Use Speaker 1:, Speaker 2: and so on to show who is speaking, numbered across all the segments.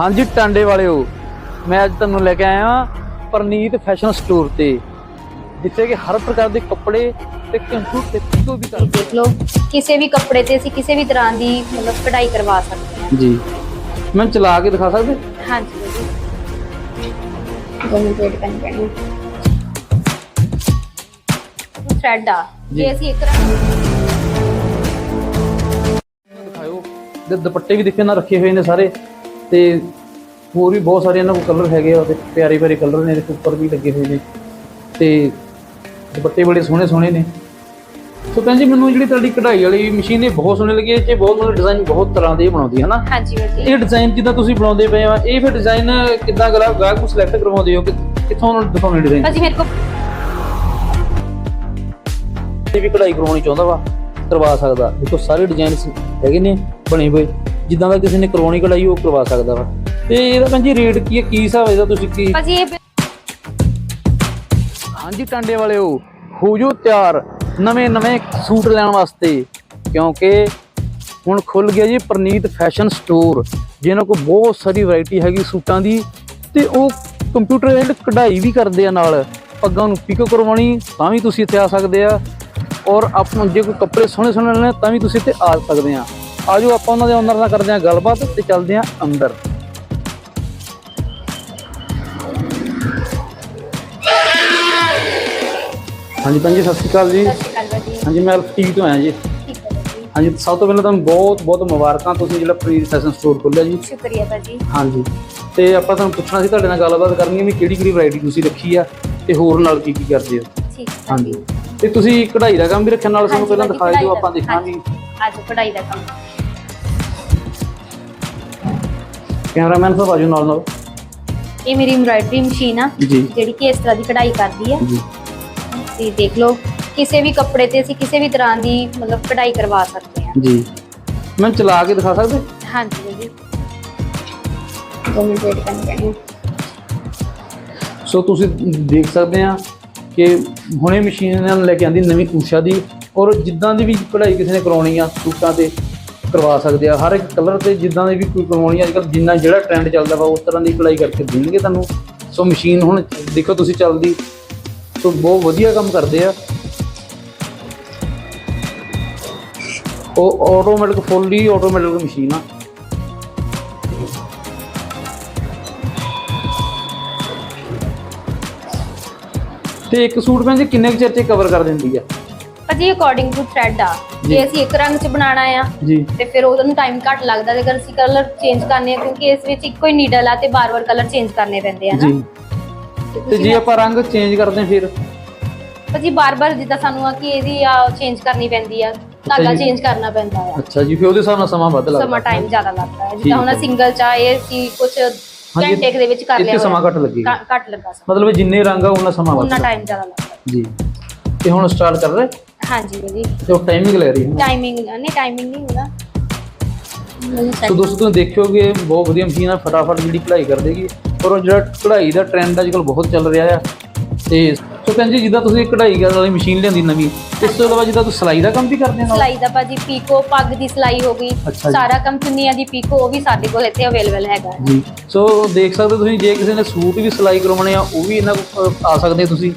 Speaker 1: ਹਾਂਜੀ ਟਾਂਡੇ ਵਾਲਿਓ ਮੈਂ ਅੱਜ ਤੁਹਾਨੂੰ ਲੈ ਕੇ ਆਇਆ ਹਾਂ ਪ੍ਰਨੀਤ ਫੈਸ਼ਨ ਸਟੋਰ ਤੇ ਜਿੱਥੇ ਕਿ ਹਰ ਪ੍ਰਕਾਰ ਦੇ ਕੱਪੜੇ ਤੇ ਕੰਪਿਊਟਰ ਤੇ ਕੋਈ ਵੀ ਕਰ
Speaker 2: ਦੇਖ ਲਓ ਕਿਸੇ ਵੀ ਕੱਪੜੇ ਤੇ ਅਸੀਂ ਕਿਸੇ ਵੀ ਤਰ੍ਹਾਂ ਦੀ ਮਤਲਬ ਕਢਾਈ ਕਰਵਾ ਸਕਦੇ ਹਾਂ।
Speaker 1: ਜੀ। ਮੈਂ ਚਲਾ ਕੇ ਦਿਖਾ ਸਕਦੇ?
Speaker 2: ਹਾਂਜੀ ਜੀ ਦੋਨੋਂ ਪਲੇਟ ਪੈਣ ਪੈਣੀ ਥ੍ਰੈਡ ਆ।
Speaker 1: ਜੀ।
Speaker 2: ਜੇ ਅਸੀਂ ਇੱਕ
Speaker 1: ਦਿਖਾਓ ਦੇ ਦੁਪੱਟੇ ਵੀ ਦੇਖੇ ਨਾ ਰੱਖੇ ਹੋਏ ਨੇ ਸਾਰੇ। ਤੇ ਹੋਰ ਵੀ ਬਹੁਤ ਸਾਰੇ ਇਹਨਾਂ ਕੋਲ ਕਲਰ ਹੈਗੇ ਆ ਉਹਦੇ ਪਿਆਰੇ ਪਿਆਰੇ ਕਲਰ ਨੇ ਇਹਦੇ ਉੱਪਰ ਵੀ ਲੱਗੇ ਹੋਏ ਨੇ। ਤੇ ਦੁਪੱਟੇ ਬੜੇ ਸੋਹਣੇ ਸੋਹਣੇ ਨੇ। ਸੋ ਭੈਣ ਜੀ ਮੈਨੂੰ ਜਿਹੜੀ ਤੁਹਾਡੀ ਕਢਾਈ ਵਾਲੀ ਮਸ਼ੀਨ ਇਹ ਬਹੁਤ ਸੋਹਣੀ ਲੱਗੀ 'ਚ ਬਹੁਤ ਮਤਲਬ ਡਿਜ਼ਾਈਨ ਬਹੁਤ ਤਰ੍ਹਾਂ ਦੇ ਬਣਾਉਂਦੀ ਹੈ ਨਾ
Speaker 2: ਹਾਂਜੀ
Speaker 1: ਇਹ ਡਿਜ਼ਾਈਨ ਜਿੱਦਾਂ ਤੁਸੀਂ ਬਣਾਉਂਦੇ ਪਏ ਆ ਇਹ ਫਿਰ ਡਿਜ਼ਾਈਨ ਕਿੱਦਾਂ ਗਲਾ ਗਾਹਕ ਨੂੰ ਸਿਲੈਕਟ ਕਰਵਾਉਂਦੇ ਹੋ ਕਿ ਕਿੱਥੋਂ ਉਹਨਾਂ ਨੂੰ ਦਿਖਾਉਣੇ ਡਿਜ਼ਾਈਨ
Speaker 2: ਭਾਜੀ ਮੇਰੇ ਕੋਲ
Speaker 1: ਤੇ ਵੀ ਕਢਾਈ ਕਰਵਾਉਣੀ ਚਾਹੁੰਦਾ ਵਾ ਕਰਵਾ ਸਕਦਾ। ਦੇਖੋ ਸਾਰੇ ਡਿਜ਼ਾਈਨ ਹੈਗੇ ਨੇ ਬਣੇ ਹੋਏ। ਜਿੱਦਾਂ ਦਾ ਕਿਸੇ ਨੇ ਕਰਵਾਉਣੀ ਕਢਾਈ ਉਹ ਕਰਵਾ ਸਕਦਾ ਵਾ। ਤੇ ਇਹਦਾ ਭੈਣ ਜੀ ਰੇਟ ਕੀ ਹੈ? ਕੀ ਹਿਸਾਬ ਹੈ ਇਹਦਾ ਤੁਸੀਂ ਕੀ?
Speaker 2: ਭਾਜੀ ਇਹ
Speaker 1: ਹਾਂਜੀ ਟਾਂਡੇ ਵਾਲਿਓ ਹੋ ਜੋ ਤਿਆਰ ਨਵੇਂ ਨਵੇਂ ਸੂਟ ਲੈਣ ਵਾਸਤੇ। ਕਿਉਂਕਿ ਹੁਣ ਖੁੱਲ ਗਿਆ ਜੀ ਪ੍ਰਨੀਤ ਫੈਸ਼ਨ ਸਟੋਰ। ਜਿਹਨਾਂ ਕੋਲ ਬਹੁਤ ਸਾਰੀ ਵੈਰਾਈਟੀ ਹੈਗੀ ਸੂਟਾਂ ਦੀ। ਤੇ ਉਹ ਕੰਪਿਊਟਰ ਐਂਡ ਕਢਾਈ ਵੀ ਕਰਦੇ ਆ ਨਾਲ। ਪੱਗਾਂ ਨੂੰ ਪਿਕੋ ਕਰਵਾਉਣੀ ਤਾਂ ਵੀ ਤੁਸੀਂ ਇੱਥੇ ਆ ਸਕਦੇ ਆ। ਔਰ ਆਪ ਨੂੰ ਜੇ ਕੋਈ ਕੱਪੜੇ ਸੋਹਣੇ ਸੋਹਣੇ ਲੈਣੇ ਤਾਂ ਵੀ ਤੁਸੀਂ ਇੱਥੇ ਆ ਸਕਦੇ ਆ। ਆਜੋ ਆਪਾਂ ਉਹਨਾਂ ਦੇ ਓਨਰ ਨਾਲ ਕਰਦੇ ਆ ਗੱਲਬਾਤ ਤੇ ਚੱਲਦੇ ਆ ਅੰਦਰ। ਹਾਂਜੀ ਭੈਣ ਜੀ ਸਤਿ ਸ਼੍ਰੀ ਅਕਾਲ ਜੀ। ਹਾਂਜੀ ਮੈਂ ਟੀਵੀ ਤੋਂ ਆਇਆ ਜੀ।
Speaker 2: ਹੈ
Speaker 1: ਹਾਂਜੀ ਸਭ ਤੋਂ ਪਹਿਲਾਂ ਤੁਹਾਨੂੰ ਬਹੁਤ ਬਹੁਤ ਮੁਬਾਰਕਾਂ ਤੁਸੀਂ ਜਿਹੜਾ ਪ੍ਰੀ ਫੈਸ਼ਨ ਸਟੋਰ ਖੋਲ੍ਹਿਆ ਜੀ।
Speaker 2: ਸ਼ੁਕਰੀਆ ਭਾਜੀ।
Speaker 1: ਹਾਂਜੀ ਤੇ ਆਪਾਂ ਤੁਹਾਨੂੰ ਪੁੱਛਣਾ ਸੀ ਤੁਹਾਡੇ ਨਾਲ ਗੱਲਬਾਤ ਕਰਨੀ ਹੈ ਵੀ ਕਿਹੜੀ ਕਿਹੜੀ ਵੈਰਾਈਟੀ ਤੁਸੀਂ ਰੱਖੀ ਆ ਤੇ ਹੋਰ ਨਾਲ ਕੀ ਕੀ ਕਰਦੇ ਹੋ?
Speaker 2: ਠੀਕ ਹੈ
Speaker 1: ਹਾਂਜੀ ਤੇ ਤੁਸੀਂ ਕਢਾਈ ਦਾ ਕੰਮ ਵੀ ਰੱਖਿਆ ਨਾਲ ਸਾਨੂੰ ਪਹਿਲਾਂ
Speaker 2: ਭਾਜੀ,
Speaker 1: ਦਿਖਾ ਦਿਓ ਆਪਾਂ ਦੇਖਾਂਗੇ।
Speaker 2: ਅੱਜ ਕਢਾਈ ਦਾ ਕੰਮ।
Speaker 1: ਕੈਮਰਾਮੈਨ ਸਾਹਿਬ ਆਜੋ ਨਾਲ ਨਾਲ।
Speaker 2: ਇਹ ਮੇਰੀ ਐਮਬ੍ਰਾਇਡਰੀ ਮਸ਼ੀਨ ਆ
Speaker 1: ਜੀ।
Speaker 2: ਜਿਹੜੀ ਕਿ ਇਸ ਤਰ੍ਹਾਂ ਦੀ ਕਢਾਈ ਕਰਦੀ ਹੈ
Speaker 1: ਜੀ।
Speaker 2: ਤੇ ਦੇਖ ਲਓ ਕਿਸੇ ਵੀ ਕੱਪੜੇ ਤੇ ਅਸੀਂ ਕਿਸੇ ਵੀ ਤਰ੍ਹਾਂ ਦੀ ਮਤਲਬ ਕਢਾਈ ਕਰਵਾ ਸਕਦੇ ਹਾਂ
Speaker 1: ਜੀ। ਮੈਂ ਚਲਾ ਕੇ ਦਿਖਾ ਸਕਦੇ?
Speaker 2: ਹਾਂਜੀ ਜੀ ਦੋ ਮਿੰਟ ਵੇਟ ਕਰਨੀ ਪੈਣੀ ਹੈ।
Speaker 1: ਸੋ ਤੁਸੀਂ ਦੇਖ ਸਕਦੇ ਆ ਕਿ ਹੁਣੇ ਮਸ਼ੀਨ ਇਹਨਾਂ ਨੇ ਲੈ ਕੇ ਆਂਦੀ ਨਵੀਂ ਊਸ਼ਾ ਦੀ। ਔਰ ਜਿੱਦਾਂ ਦੀ ਵੀ ਕਢਾਈ ਕਿਸੇ ਨੇ ਕਰਾਉਣੀ ਆ ਸੂਟਾਂ ਤੇ ਕਰਵਾ ਸਕਦੇ ਆ। ਹਰ ਇੱਕ ਕਲਰ ਤੇ ਜਿੱਦਾਂ ਦੀ ਵੀ ਕੋਈ ਕਰਵਾਉਣੀ ਆ ਅੱਜਕੱਲ ਜਿੰਨਾ ਜਿਹੜਾ ਟ੍ਰੈਂਡ ਚੱਲਦਾ ਵਾ, ਉਸ ਤਰ੍ਹਾਂ ਦੀ ਕਢਾਈ ਕਰਕੇ ਦੇਣਗੇ ਤੁਹਾਨੂੰ। ਸੋ ਮਸ਼ੀਨ ਹੁਣ ਦੇਖੋ ਤੁਸੀਂ ਚੱਲਦੀ, ਸੋ ਬਹੁਤ ਵਧੀਆ ਕੰਮ ਕਰਦੇ ਆ। ਉਹ ਆਟੋਮੈਟਿਕ ਫੁੱਲੀ ਆਟੋਮੈਟਿਕ ਮਸ਼ੀਨ ਆ। ਤੇ ਇੱਕ ਸੂਟ ਭੈਣ ਕਿੰਨੇ ਕੁ ਚਿਰ ਚ ਕਵਰ ਕਰ ਦਿੰਦੀ ਆ?
Speaker 2: ਭਾਜੀ ਅਕੋਰਡਿੰਗ ਟੂ ਥ੍ਰੈਡ ਆ।
Speaker 1: ਜੀ।
Speaker 2: ਅਸੀਂ ਇੱਕ ਰੰਗ ਚ ਬਣਾਉਣਾ ਆ
Speaker 1: ਜੀ
Speaker 2: ਤੇ ਫਿਰ ਉਹਨੂੰ ਟਾਈਮ ਘੱਟ ਲੱਗਦਾ ਤੇ ਅਗਰ ਅਸੀਂ ਕਲਰ ਚੇਂਜ ਕਰਨੇ ਆ ਕਿਉਂਕਿ ਇਸ ਵਿੱਚ ਇੱਕੋ ਹੀ ਨੀਡਲ ਆ ਤੇ ਬਾਰ-ਬਾਰ ਕਲਰ ਚੇਂਜ ਕਰਨੇ ਪੈਂਦੇ ਆ ਨਾ
Speaker 1: ਜੀ ਤੇ ਜੇ ਆਪਾਂ ਰੰਗ ਚੇਂਜ ਕਰਦੇ ਹਾਂ ਫਿਰ
Speaker 2: ਭਾਜੀ ਬਾਰ-ਬਾਰ ਜਿੱਦਾਂ ਸਾਨੂੰ ਆ ਕਿ ਇਹਦੀ ਆ ਚੇਂਜ ਕਰਨੀ ਪੈਂਦੀ ਆ ਧਾਗਾ
Speaker 1: ਜੀ।
Speaker 2: ਚੇਂਜ ਕਰਨਾ ਪੈਂਦਾ ਆ
Speaker 1: ਅੱਛਾ ਜੀ ਫਿਰ ਉਹਦੇ ਹਿਸਾਬ ਨਾਲ ਸਮਾਂ ਵੱਧ ਲੱਗਦਾ
Speaker 2: ਸਮਾਂ ਟਾਈਮ ਜ਼ਿਆਦਾ ਲੱਗਦਾ ਹੈ ਜਿੱਦਾਂ ਹੁਣ
Speaker 1: ਹੈ।
Speaker 2: ਸਿੰਗਲ ਚ ਆ ਇਹ ਸੀ ਕੁਝ
Speaker 1: ਹਾਂਜੀ,
Speaker 2: ਘੰਟੇ ਕੁ ਦੇ ਵਿੱਚ ਕਰ ਲਿਆ
Speaker 1: ਇੱਥੇ ਸਮਾਂ
Speaker 2: ਹੋਇਆ।
Speaker 1: ਘੱਟ ਲੱਗੇਗਾ
Speaker 2: ਘੱਟ ਲੱਗਾ ਸਮਾਂ
Speaker 1: ਮਤਲਬ ਜਿੰਨੇ ਰੰਗ ਆ ਉਹਨਾਂ ਸਮਾਂ ਵੱਧ
Speaker 2: ਉਹਨਾਂ
Speaker 1: ਲੱਗਦਾ।
Speaker 2: ਟਾਈਮ ਜ਼ਿਆਦਾ ਲੱਗਦਾ
Speaker 1: ਜੀ ਤੇ ਹੁਣ ਸਟਾਰਟ ਕਰ ਰਹੇ?
Speaker 2: ਹਾਂਜੀ ਜੀ
Speaker 1: ਤੇ ਉਹ ਟਾਈਮਿੰਗ ਲੈ ਰਹੀ ਹੈ।
Speaker 2: ਟਾਈਮਿੰਗ ਨਹੀਂ ਟਾਈਮਿੰਗ ਨਹੀਂ ਹੁੰਦਾ।
Speaker 1: ਸੋ ਦੋਸਤੋ ਤੁਸੀਂ ਦੇਖਿਓਗੇ ਬਹੁਤ ਵਧੀਆ ਮਸ਼ੀਨ ਆ ਫਟਾਫਟ ਜਿਹੜੀ ਕਢਾਈ ਕਰ ਦੇਗੀ। ਪਰ ਉਹ ਜਿਹੜਾ ਕਢਾਈ ਦਾ ਟ੍ਰੈਂਡ ਅੱਜ ਕੱਲ੍ਹ ਬਹੁਤ ਚੱਲ ਰਿਹਾ ਆ। ਤੇ ਸੋ ਭੈਣ ਜੀ ਜਿੱਦਾਂ ਤੁਸੀਂ ਕਢਾਈ ਕਰਨ ਵਾਲੀ ਮਸ਼ੀਨ ਲਿਆਂਦੀ ਨਵੀਂ ਇਸ ਤੋਂ ਇਲਾਵਾ ਜਿੱਦਾਂ ਤੁਸੀਂ ਸਿਲਾਈ ਦਾ ਕੰਮ ਵੀ ਕਰਦੇ ਹੋ? ਨਾਲ
Speaker 2: ਸਿਲਾਈ ਦਾ ਭਾਜੀ ਪੀਕੋ ਪੱਗ ਦੀ ਸਿਲਾਈ ਹੋ ਗਈ।
Speaker 1: ਅੱਛਾ ਜੀ।
Speaker 2: ਸਾਰਾ ਕੰਮ ਚੁੰਨੀਆਂ ਦੀ ਪੀਕੋ ਉਹ ਵੀ ਸਾਡੇ ਕੋਲ ਇੱਥੇ ਅਵੇਲੇਬਲ ਹੈਗਾ। ਹੈ।
Speaker 1: ਜੀ। ਸੋ ਦੇਖ ਸਕਦੇ ਹੋ ਤੁਸੀਂ ਜੇ ਕਿਸੇ ਨੇ ਸੂਟ ਵੀ ਸਿਲਾਈ ਕਰਵਾਉਣੇ ਆ ਉਹ ਵੀ ਇਹਨਾਂ ਕੋਲ ਆ ਸਕਦੇ ਹੋ ਤੁਸੀਂ।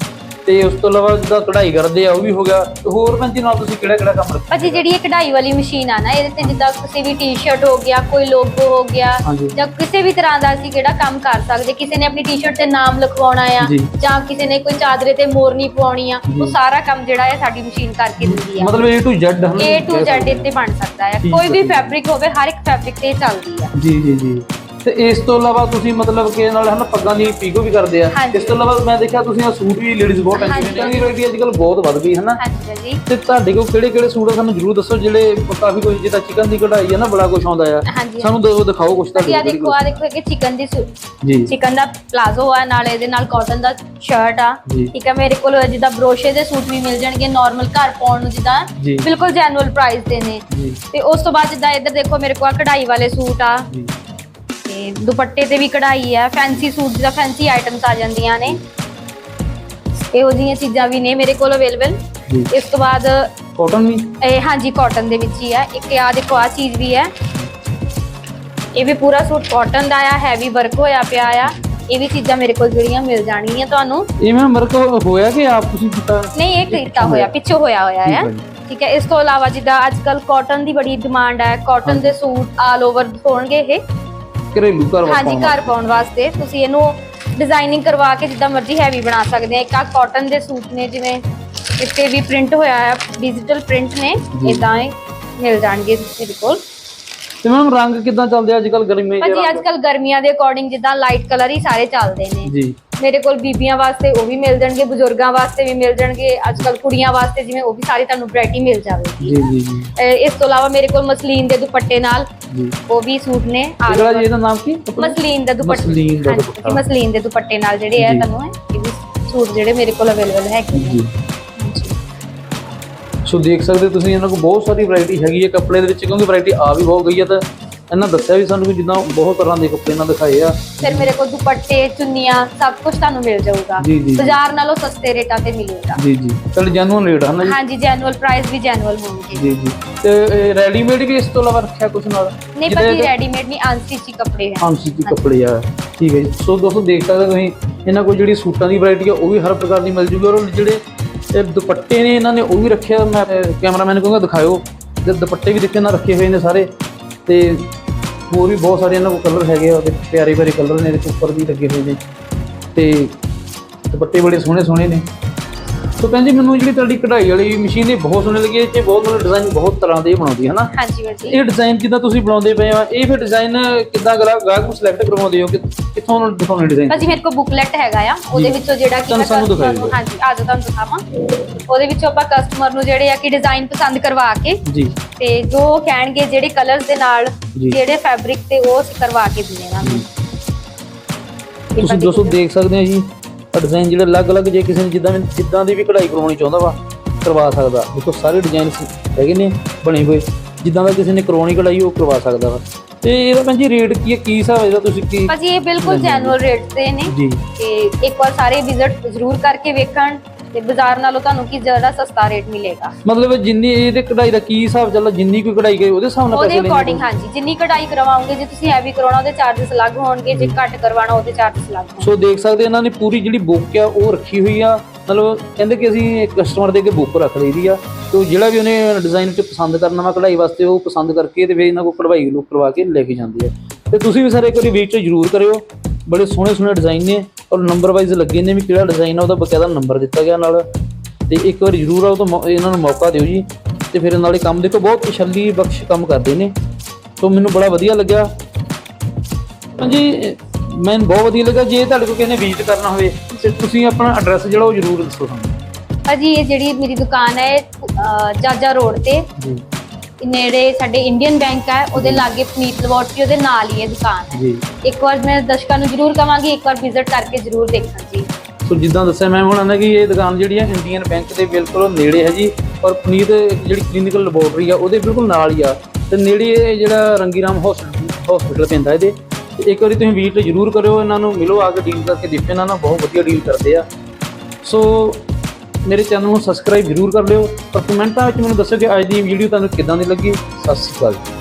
Speaker 1: ਤੇ ਉਸ ਤੋਂ ਇਲਾਵਾ ਜਿੱਦਾਂ ਕਢਾਈ ਕਰਦੇ ਆ ਉਹ ਵੀ ਹੋ ਗਿਆ ਤੇ ਹੋਰ ਭੈਣ ਜੀ ਨਾਲ ਤੁਸੀਂ ਕਿਹੜਾ ਕਿਹੜਾ ਕੰਮ ਰੱਖਿਆ
Speaker 2: ਭਾਜੀ ਜਿਹੜੀ ਇਹ ਕਢਾਈ ਵਾਲੀ ਮਸ਼ੀਨ ਆ ਨਾ ਇਹਦੇ ਤੇ ਜਿੱਦਾਂ ਕਿਸੇ ਵੀ ਟੀ-ਸ਼ਰਟ ਹੋ ਗਿਆ ਕੋਈ ਲੋਗੋ ਹੋ ਗਿਆ
Speaker 1: ਹਾਂਜੀ।
Speaker 2: ਜਾਂ ਕਿਸੇ ਵੀ ਤਰ੍ਹਾਂ ਦਾ ਅਸੀਂ ਕਿਹੜਾ ਕੰਮ ਕਰ ਸਕਦੇ ਕਿਸੇ ਨੇ ਆਪਣੀ ਟੀ-ਸ਼ਰਟ ਤੇ ਨਾਮ ਲਿਖਵਾਉਣਾ ਆ
Speaker 1: ਜੀ।
Speaker 2: ਜਾਂ ਕਿਸੇ ਨੇ ਕੋਈ ਚਾਦਰੇ ਤੇ ਮੋਰਨੀ ਪਵਾਉਣੀ ਆ
Speaker 1: ਜੀ।
Speaker 2: ਉਹ ਸਾਰਾ ਕੰਮ ਜਿਹੜਾ ਹੈ ਸਾਡੀ ਮਸ਼ੀਨ ਕਰਕੇ ਦਿੰਦੀ ਆ
Speaker 1: ਮਤਲਬ A to Z ਹਨ
Speaker 2: A to Z ਇੱਥੇ ਬਣ ਸਕਦਾ ਹੈ
Speaker 1: ਠੀਕ
Speaker 2: ਕੋਈ ਵੀ
Speaker 1: ਹੈ।
Speaker 2: ਫੈਬਰਿਕ ਹੋਵੇ ਹਰ ਇੱਕ ਫੈਬਰਿਕ ਤੇ ਇਹ ਚੱਲਦੀ ਆ
Speaker 1: ਜੀ ਜੀ ਜੀ ਤੇ ਇਸ ਤੋਂ ਇਲਾਵਾ ਤੁਸੀਂ ਮਤਲਬ ਕਿ ਨਾਲ ਹਨ ਪੱਗਾਂ ਦੀ ਪੀਕੋ ਵੀ ਕਰਦੇ ਆ।
Speaker 2: ਹਾਂਜੀ।
Speaker 1: ਇਸ ਤੋਂ ਇਲਾਵਾ ਮੈਂ ਦੇਖਿਆ ਤੁਸੀਂ ਆ ਸੂਟ ਵੀ ਲੇਡੀਜ਼ ਬਹੁਤ ਨੇ।
Speaker 2: ਹਾਂਜੀ।
Speaker 1: ਇਹਨਾਂ ਦੀ ਵੈਰਾਈਟੀ ਅੱਜ ਕੱਲ੍ਹ ਬਹੁਤ ਵੱਧ ਗਈ ਹੈ ਨਾ
Speaker 2: ਹਾਂਜੀ। ਭਾਜੀ
Speaker 1: ਤੇ ਤੁਹਾਡੇ ਕੋਲ ਕਿਹੜੇ ਕਿਹੜੇ ਸੂਟ ਆ? ਸਾਨੂੰ ਜਰੂਰ ਦੱਸੋ ਜਿਹੜੇ ਕਾਫੀ ਕੁਝ ਜਿੱਦਾਂ ਚਿਕਨ ਦੀ ਕਢਾਈ ਆ ਨਾ ਬੜਾ ਕੁਝ ਆਉਂਦਾ ਆ।
Speaker 2: ਹਾਂਜੀ।
Speaker 1: ਸਾਨੂੰ ਦੋ ਦਿਖਾਓ ਕੁਝ
Speaker 2: ਅਸੀਂ ਆ ਦੇਖੋ ਆ ਦੇਖੋ ਕਿ ਚਿਕਨ ਦੀ
Speaker 1: ਜੀ।
Speaker 2: ਚਿਕਨ ਦਾ ਪਲਾਜ਼ੋ ਆ ਨਾਲ ਇਹਦੇ ਨਾਲ ਕਾਟਨ ਦਾ ਸ਼ਰਟ ਆ।
Speaker 1: ਜੀ।
Speaker 2: ਠੀਕ ਹੈ ਮੇਰੇ ਕੋਲ ਜਿੱਦਾਂ ਬਰੋਸ਼ੇ ਦੇ ਸੂਟ ਵੀ ਮਿਲ ਜਾਣਗੇ ਨਾਰਮਲ ਘਰ ਪਾਉਣ ਨੂੰ ਜਿੱਦਾਂ।
Speaker 1: ਜੀ।
Speaker 2: ਬਿਲਕੁਲ ਜੈਨੂਅਲ ਪ੍ਰਾਈਸ ਦੇ ਨੇ।
Speaker 1: ਜੀ।
Speaker 2: ਤੇ ਉਸ ਤੋਂ ਬਾਅਦ ਜਿੱਦਾਂ ਇੱਧਰ ਦੇਖੋ ਮੇਰੇ ਕੋਲ ਆਹ ਕਢਾਈ ਵਾਲੇ ਸੂਟ ਆ।
Speaker 1: ਜੀ।
Speaker 2: ਤੇ ਦੁਪੱਟੇ ਤੇ ਵੀ ਕਢਾਈ ਆ ਫੈਂਸੀ ਸੂਟ ਜਿੱਦਾਂ ਫੈਂਸੀ ਆਈਟਮਸ ਆ ਜਾਂਦੀਆਂ ਨੇ। ਇਹੋ ਜਿਹੀਆਂ ਚੀਜ਼ਾਂ ਵੀ ਨੇ ਮੇਰੇ ਕੋਲ ਅਵੇਲੇਬਲ
Speaker 1: ਜੀ।
Speaker 2: ਇਸ ਤੋਂ ਬਾਅਦ
Speaker 1: ਕਾਟਨ ਵੀ?
Speaker 2: ਇਹ ਹਾਂਜੀ ਕਾਟਨ ਦੇ ਵਿੱਚ ਹੀ ਆ। ਇੱਕ ਆ ਦੇਖੋ ਆ ਚੀਜ਼ ਵੀ ਹੈ। ਇਹ ਵੀ ਪੂਰਾ ਸੂਟ ਕਾਟਨ ਦਾ ਆ ਹੈਵੀ ਵਰਕ ਹੋਇਆ ਪਿਆ ਆ। ਇਹ ਵੀ ਚੀਜ਼ਾਂ ਮੇਰੇ ਕੋਲ ਜਿਹੜੀਆਂ ਮਿਲ ਜਾਣਗੀਆਂ ਤੁਹਾਨੂੰ।
Speaker 1: ਇਹ ਮੈਂ ਵਰਕ ਹੋਇਆ ਕਿ ਆਪ ਤੁਸੀਂ ਕੀਤਾ?
Speaker 2: ਨਹੀਂ ਇਹ ਕੀਤਾ ਹੋਇਆ ਪਿੱਛੋਂ ਹੋਇਆ ਹੋਇਆ
Speaker 1: ਠੀਕ
Speaker 2: ਹੈ
Speaker 1: ਹੈ ਜੀ।
Speaker 2: ਠੀਕ ਹੈ ਇਸ ਤੋਂ ਇਲਾਵਾ ਜਿੱਦਾਂ ਅੱਜ ਕੱਲ ਕਾਟਨ ਦੀ ਬੜੀ ਡਿਮਾਂਡ ਹੈ ਕਾਟਨ ਦੇ ਸੂਟ ਆਲ ਓਵਰ ਹੋਣਗੇ ਇਹ।
Speaker 1: ਘਰੇਲੂ ਘਰ
Speaker 2: ਹਾਂਜੀ ਘਰ ਪਾਉਣ ਵਾਸਤੇ ਤੁਸੀਂ ਇਹਨੂੰ ਡਿਜ਼ਾਈਨਿੰਗ ਕਰਵਾ ਕੇ ਜਿੱਦਾਂ ਮਰਜ਼ੀ ਹੈਵੀ ਬਣਾ ਸਕਦੇ ਆ ਇੱਕ ਆ ਕਾਟਨ ਦੇ ਸੂਟ ਨੇ ਜਿਵੇਂ ਇੱਥੇ ਵੀ ਪ੍ਰਿੰਟ ਹੋਇਆ ਹੈ ਡਿਜੀਟਲ ਪ੍ਰਿੰਟ ਨੇ। ਇਦਾਂ ਹੀ ਮਿਲ ਜਾਣਗੇ ਮੇਰੇ ਕੋਲ।
Speaker 1: ਤੇ ਮੈਮ ਰੰਗ ਕਿਦਾਂ ਚੱਲਦੇ ਅੱਜ ਕੱਲ ਗਰਮੀ ਦੇ
Speaker 2: ਭਾਜੀ ਅੱਜ ਕੱਲ ਗਰਮੀਆਂ ਦੇ ਅਕੋਰਡਿੰਗ ਜਿੱਦਾਂ ਲਾਈਟ ਕਲਰ ਹੀ ਸਾਰੇ ਚੱਲਦੇ ਨੇ।
Speaker 1: ਜੀ।
Speaker 2: ਮੇਰੇ ਕੋਲ ਬੀਬੀਆਂ ਵਾਸਤੇ ਉਹ ਵੀ ਮਿਲ ਜਾਣਗੇ ਬਜ਼ੁਰਗਾਂ ਵਾਸਤੇ ਵੀ ਮਿਲ ਜਾਣਗੇ ਅੱਜ ਕੱਲ ਕੁੜੀਆਂ ਵਾਸਤੇ ਜਿਵੇਂ ਉਹ ਵੀ ਸਾਰੀ ਤੁਹਾਨੂੰ ਵੈਰਾਈਟੀ ਮਿਲ ਜਾਵੇਗੀ
Speaker 1: ਜੀ ਜੀ
Speaker 2: ਇਸ ਤੋਂ ਇਲਾਵਾ ਮੇਰੇ ਕੋਲ ਮਸਲੀਨ ਦੇ ਦੁਪੱਟੇ ਨਾਲ ਉਹ ਵੀ ਸੂਟ ਨੇ all
Speaker 1: ਜਿਹੜਾ ਇਹਦਾ ਨਾਮ ਕੀ?
Speaker 2: ਮਸਲੀਨ ਦਾ ਦੁਪੱਟਾ।
Speaker 1: ਮਸਲੀਨ ਦਾ ਦੁਪੱਟਾ।
Speaker 2: ਮਸਲੀਨ ਦੇ ਦੁਪੱਟੇ ਨਾਲ ਜਿਹੜੇ ਆ। ਤੁਹਾਨੂੰ ਇਹ ਵੀ ਸੂਟ ਜਿਹੜੇ ਮੇਰੇ ਕੋਲ ਅਵੇਲੇਬਲ ਹੈਗੇ ਨੇ।
Speaker 1: ਜੀ। ਸੋ ਦੇਖ ਸਕਦੇ ਤੁਸੀਂ ਇਹਨਾਂ ਕੋਲ ਬਹੁਤ ਸਾਰੀ ਵੈਰਾਈਟੀ ਹੈਗੀ ਹੈ ਕੱਪੜੇ ਦੇ ਵਿੱਚ ਕਿਉਂਕਿ ਵੈਰਾਈਟੀ ਆ ਵੀ ਬਹੁਤ ਗਈ ਹੈ ਤਾਂ ਇਹਨਾਂ ਦੱਸਿਆ ਵੀ ਸਾਨੂੰ ਕਿ ਜਿੱਦਾਂ ਬਹੁਤ ਤਰ੍ਹਾਂ ਦੇ ਕੱਪੜੇ ਇਹਨਾਂ ਦਿਖਾਏ ਆ।
Speaker 2: ਫਿਰ ਮੇਰੇ ਕੋਲ ਦੁਪੱਟੇ ਚੁੰਨੀਆਂ ਸਭ ਕੁਝ ਤੁਹਾਨੂੰ ਮਿਲ ਜਾਊਗਾ।
Speaker 1: ਜੀ, ਜੀ।
Speaker 2: ਬਾਜ਼ਾਰ ਨਾਲੋਂ ਸਸਤੇ ਰੇਟਾਂ ਤੇ ਮਿਲੇਗਾ।
Speaker 1: ਜੀ ਜੀ। ਚਲ ਜੈਨੂਅਨ ਰੇਟ ਹਨ ਜੀ?
Speaker 2: ਹਾਂਜੀ ਜੈਨੂਅਲ ਪ੍ਰਾਈਸ ਵੀ ਜੈਨੂਅਲ ਹੋਣਗੇ।
Speaker 1: ਜੀ ਜੀ। ਤੇ ਰੈਡੀਮੇਡ ਵੀ ਇਸ ਤੋਂ ਇਲਾਵਾ ਰੱਖਿਆ ਕੁਝ ਨਾਲ?
Speaker 2: ਨਹੀਂ ਭਾਜੀ ਰੈਡੀਮੇਡ ਨਹੀਂ ਅਨਸਟਿਚ ਕੱਪੜੇ ਹੈ।
Speaker 1: ਆਂਸੀ ਦੀ ਕੱਪੜੇ ਆ। ਠੀਕ ਹੈ ਜੀ। ਸੋ ਦੋਸਤੋ ਦੇਖ ਸਕਦੇ ਹੋ ਤੁਸੀਂ ਇਹਨਾਂ ਕੋਲ ਜਿਹੜੀ ਸੂਟਾਂ ਦੀ ਵੈਰਾਈਟੀ ਆ ਉਹ ਵੀ ਹਰ ਪ੍ਰਕਾਰ ਦੀ ਮਿਲ ਜੂਗੀ ਔਰ ਜਿਹੜੇ ਇਹ ਦੁਪੱਟੇ ਨੇ ਇਹਨਾਂ ਨੇ ਉਹ ਵੀ ਰੱਖਿਆ ਮੈਂ ਕੈਮਰਾਮੈਨ ਨੂੰ ਕਹੂੰਗਾ ਦਿਖਾਇਓ। ਤੇ ਦੁਪੱਟੇ ਵੀ ਦੇਖੇ ਨਾ ਰੱਖੇ ਹੋਏ ਨੇ ਸਾਰੇ। ਤੇ ਹੋਰ ਵੀ ਬਹੁਤ ਸਾਰੇ ਇਹਨਾਂ ਕੋਲ ਕਲਰ ਹੈਗੇ ਆ ਉਹਦੇ ਪਿਆਰੇ ਪਿਆਰੇ ਕਲਰ ਨੇ ਇਹਦੇ ਉੱਪਰ ਵੀ ਲੱਗੇ ਹੋਏ ਨੇ। ਤੇ ਦੁਪੱਟੇ ਬੜੇ ਸੋਹਣੇ ਸੋਹਣੇ ਨੇ। ਸੋ ਭੈਣ ਜੀ ਮੈਨੂੰ ਜਿਹੜੀ ਤੁਹਾਡੀ ਕਢਾਈ ਵਾਲੀ ਮਸ਼ੀਨ ਇਹ ਬਹੁਤ ਸੋਹਣੀ ਲੱਗੀ 'ਚ ਬਹੁਤ ਮਤਲਬ ਡਿਜ਼ਾਈਨ ਬਹੁਤ ਤਰ੍ਹਾਂ ਦੇ ਬਣਾਉਂਦੀ ਹੈ ਨਾ
Speaker 2: ਹਾਂਜੀ ਭਾਜੀ
Speaker 1: ਇਹ ਡਿਜ਼ਾਈਨ ਜਿੱਦਾਂ ਤੁਸੀਂ ਬਣਾਉਂਦੇ ਪਏ ਆ ਇਹ ਫਿਰ ਡਿਜ਼ਾਈਨ ਕਿੱਦਾਂ ਗਾਹਕ ਨੂੰ ਸਿਲੈਕਟ ਕਰਵਾਉਂਦੇ ਹੋ ਕਿ ਕਿੱਥੋਂ ਉਹਨਾਂ ਨੂੰ ਦਿਖਾਉਣੇ ਡਿਜ਼ਾਈਨ
Speaker 2: ਭਾਜੀ ਮੇਰੇ ਕੋਲ ਬੁਕਲੈਟ ਹੈਗਾ ਆ। ਉਹਦੇ
Speaker 1: ਜੀ।
Speaker 2: ਵਿੱਚੋਂ ਜਿਹੜਾ ਕਿ
Speaker 1: ਤੁਹਾਨੂੰ
Speaker 2: ਮੈਂ
Speaker 1: ਸਾਨੂੰ ਦਿਖਾਇਓ।
Speaker 2: ਨੂੰ ਹਾਂਜੀ ਅੱਜ ਤੁਹਾਨੂੰ ਦਿਖਾਵਾਂ। ਉਹਦੇ ਵਿੱਚੋਂ ਆਪਾਂ ਕਸਟਮਰ ਨੂੰ ਜਿਹੜੇ ਆ ਕਿ ਡਿਜ਼ਾਈਨ ਪਸੰਦ ਕਰਵਾ ਕੇ
Speaker 1: ਜੀ।
Speaker 2: ਤੇ ਜੋ ਉਹ ਕਹਿਣਗੇ ਜਿਹੜੇ ਕਲਰਸ ਦੇ ਨਾਲ
Speaker 1: ਜੀ।
Speaker 2: ਜਿਹੜੇ ਫੈਬਰਿਕ ਤੇ ਉਹ ਅਸੀਂ ਕਰਵਾ ਕੇ ਦਿੰਦੇ ਇਹਨਾਂ ਨੂੰ ਇਹ
Speaker 1: ਤੁਸੀਂ ਦੋਸਤੋ ਦੇਖ ਸਕਦੇ ਹੋ ਜੀ ਡਿਜ਼ਾਈਨ ਜਿਹੜੇ ਅਲੱਗ-ਅਲੱਗ ਜੇ ਕਿਸੇ ਨੇ ਜਿੱਦਾਂ ਜਿੱਦਾਂ ਦੀ ਵੀ ਕਢਾਈ ਕਰਵਾਉਣੀ ਚਾਹੁੰਦਾ ਵਾ ਕਰਵਾ ਸਕਦਾ। ਦੇਖੋ ਸਾਰੇ ਡਿਜ਼ਾਈਨ ਹੈਗੇ ਨੇ ਬਣੇ ਹੋਏ। ਜਿੱਦਾਂ ਦਾ ਕਿਸੇ ਨੇ ਕਰਵਾਉਣੀ ਕਢਾਈ ਉਹ ਕਰਵਾ ਸਕਦਾ ਵਾ। ਤੇ ਇਹਦਾ ਭੈਣ ਜੀ ਰੇਟ ਕੀ ਹੈ? ਕੀ ਹਿਸਾਬ ਹੈ ਇਹਦਾ ਤੁਸੀਂ ਕੀ
Speaker 2: ਭਾਜੀ ਇਹ ਬਿਲਕੁਲ। ਜੈਨੂਅਲ ਰੇਟ ਤੇ ਨੇ।
Speaker 1: ਜੀ।
Speaker 2: ਤੇ ਇੱਕ ਵਾਰ ਸਾਰੇ ਵਿਜ਼ਿਟ ਜ਼ਰੂਰ ਕਰਕੇ ਵੇਖਣ। ਤੇ ਬਾਜ਼ਾਰ ਨਾਲੋਂ ਤੁਹਾਨੂੰ ਕੀ ਜ਼ਿਆਦਾ ਸਸਤਾ ਰੇਟ ਮਿਲੇਗਾ?
Speaker 1: ਮਤਲਬ ਜਿੰਨੀ ਇਹਦੇ ਕਢਾਈ ਦਾ ਕੀ ਹਿਸਾਬ ਚੱਲਦਾ ਜਿੰਨੀ ਕੋਈ ਕਢਾਈ ਗਈ ਉਹਦੇ ਹਿਸਾਬ ਨਾਲ
Speaker 2: ਉਹਦੇ
Speaker 1: ਪੈਸੇ ਲੈਣੇ
Speaker 2: ਅਕੋਰਡਿੰਗ ਹਾਂਜੀ ਜਿੰਨੀ ਕਢਾਈ ਕਰਵਾਉਂਗੇ ਜੇ ਤੁਸੀਂ ਹੈਵੀ ਕਰਾਉਣਾ ਉਹਦੇ ਚਾਰजेस ਅਲੱਗ ਹੋਣਗੇ ਜੇ ਘੱਟ ਕਰਵਾਉਣਾ ਉਹਦੇ ਚਾਰजेस ਅਲੱਗ ਹੋਣਗੇ।
Speaker 1: ਸੋ ਦੇਖ ਸਕਦੇ ਇਹਨਾਂ ਨੇ ਪੂਰੀ ਜਿਹੜੀ ਬੁੱਕ ਆ ਉਹ ਰੱਖੀ ਹੋਈ ਆ। ਮਤਲਬ ਕਹਿੰਦੇ ਕਿ ਅਸੀਂ ਕਸਟਮਰ ਦੇ ਅੱਗੇ ਬੁੱਕ ਰੱਖ ਲਈਦੀ ਆ। ਤੇ ਜਿਹੜਾ ਵੀ ਉਹਨੇ ਡਿਜ਼ਾਈਨ ਚ ਪਸੰਦ ਕਰਨਾ ਵਾ ਕਢਾਈ ਵਾਸਤੇ ਉਹ ਪਸੰਦ ਕਰਕੇ ਤੇ ਫਿਰ ਇਹਨਾਂ ਕੋਲ ਕਢਵਾਈ ਨੂੰ ਕਰਵਾ ਕੇ ਲੈ ਕੇ ਜਾਂਦੇ ਆ। ਤੇ ਤੁਸੀਂ ਵੀ ਸਾਰੇ ਇੱਕ ਵਾਰੀ ਵੀਡੀਓ ਜ਼ਰੂਰ ਕਰਿਓ। ਬੜੇ ਸੋਹਣੇ ਸੋਹਣੇ ਡਿਜ਼ਾਈਨ ਨੇ। ਔਰ ਨੰਬਰ ਵਾਈਜ਼ ਲੱਗੇ ਨੇ ਵੀ ਕਿਹੜਾ ਡਿਜ਼ਾਈਨ ਆ ਉਹਦਾ ਬਕਾਇਦਾ ਨੰਬਰ ਦਿੱਤਾ ਗਿਆ ਨਾਲ। ਤੇ ਇੱਕ ਵਾਰੀ ਜ਼ਰੂਰ ਆਓ ਤਾਂ ਇਹਨਾਂ ਨੂੰ ਮੌਕਾ ਦਿਓ ਜੀ। ਤੇ ਫਿਰ ਨਾਲੇ ਕੰਮ ਦੇਖੋ ਬਹੁਤ ਤਸੱਲੀ ਬਖਸ਼ ਕੰਮ ਕਰਦੇ ਨੇ। ਤੋਂ ਮੈਨੂੰ ਬੜਾ ਵਧੀਆ ਲੱਗਿਆ। ਹਾਂਜੀ ਮੈਨੂੰ ਬਹੁਤ ਵਧੀਆ ਲੱਗਾ ਜੇ ਤੁਹਾਡੇ ਕੋਲ ਕਿਸੇ ਨੇ ਵਿਜ਼ਿਟ ਕਰਨਾ ਹੋਵੇ ਤੇ ਤੁਸੀਂ ਆਪਣਾ ਐਡਰੈਸ ਜਿਹੜਾ ਉਹ ਜ਼ਰੂਰ ਦੱਸੋ ਸਾਨੂੰ।
Speaker 2: ਭਾਜੀ ਇਹ ਜਿਹੜੀ ਮੇਰੀ ਦੁਕਾਨ ਹੈ ਜਾਜਾ ਰੋਡ ਤੇ।
Speaker 1: ਜੀ।
Speaker 2: ਨੇੜੇ ਸਾਡੇ ਇੰਡੀਅਨ ਬੈਂਕ ਹੈ ਉਹਦੇ ਲਾਗੇ ਪਨੀਤ ਲੈਬੋਰਟਰੀ ਉਹਦੇ ਨਾਲ ਹੀ ਇਹ ਦੁਕਾਨ ਹੈ।
Speaker 1: ਜੀ।
Speaker 2: ਇੱਕ ਵਾਰ ਮੈਂ ਦਰਸ਼ਕਾਂ ਨੂੰ ਜ਼ਰੂਰ ਕਵਾਂਗੀ ਇੱਕ ਵਾਰ ਵਿਜ਼ਿਟ ਕਰਕੇ ਜ਼ਰੂਰ ਦੇਖਣ ਜੀ।
Speaker 1: ਸੋ ਜਿੱਦਾਂ ਦੱਸਿਆ ਮੈਂ ਹੁਣ ਆਂਦਾ ਕਿ ਇਹ ਦੁਕਾਨ ਜਿਹੜੀ ਹੈ ਇੰਡੀਅਨ ਬੈਂਕ ਦੇ ਬਿਲਕੁਲ ਨੇੜੇ ਹੈ ਜੀ ਔਰ ਪੁਨੀਤ ਜਿਹੜੀ ਕਲੀਨਿਕਲ ਲੈਬੋਰਟਰੀ ਆ ਉਹਦੇ ਬਿਲਕੁਲ ਨਾਲ ਹੀ ਆ। ਤੇ ਨੇੜੇ ਇਹ ਜਿਹੜਾ ਰੰਗੀਰਾਮ ਹਸਪੀਟਲ ਹਸਪੀਟਲ ਪੈਂਦਾ ਇਹਦੇ। ਤੇ ਇੱਕ ਵਾਰੀ ਤੁਸੀਂ ਵਿਜ਼ਿਟ ਜ਼ਰੂਰ ਕਰਿਓ ਇਹਨਾਂ ਨੂੰ ਮਿਲੋ ਆ ਕੇ ਡੀਲ ਕਰਕੇ ਦੇਖੋ ਇਹਨਾਂ ਨਾਲ ਬਹੁਤ ਵਧੀਆ ਡੀਲ ਕਰਦੇ ਆ। ਸੋ ਮੇਰੇ ਚੈਨਲ ਨੂੰ ਸਬਸਕ੍ਰਾਈਬ ਜ਼ਰੂਰ ਕਰ ਲਿਓ। ਪਰ ਕਮੈਂਟਾਂ ਵਿੱਚ ਮੈਨੂੰ ਦੱਸੋ ਕਿ ਅੱਜ ਦੀ ਵੀਡੀਓ ਤੁਹਾਨੂੰ ਕਿੱਦਾਂ ਦੀ ਲੱਗੀ। ਸਤਿ ਸ਼੍ਰੀ ਅਕਾਲ ਜੀ।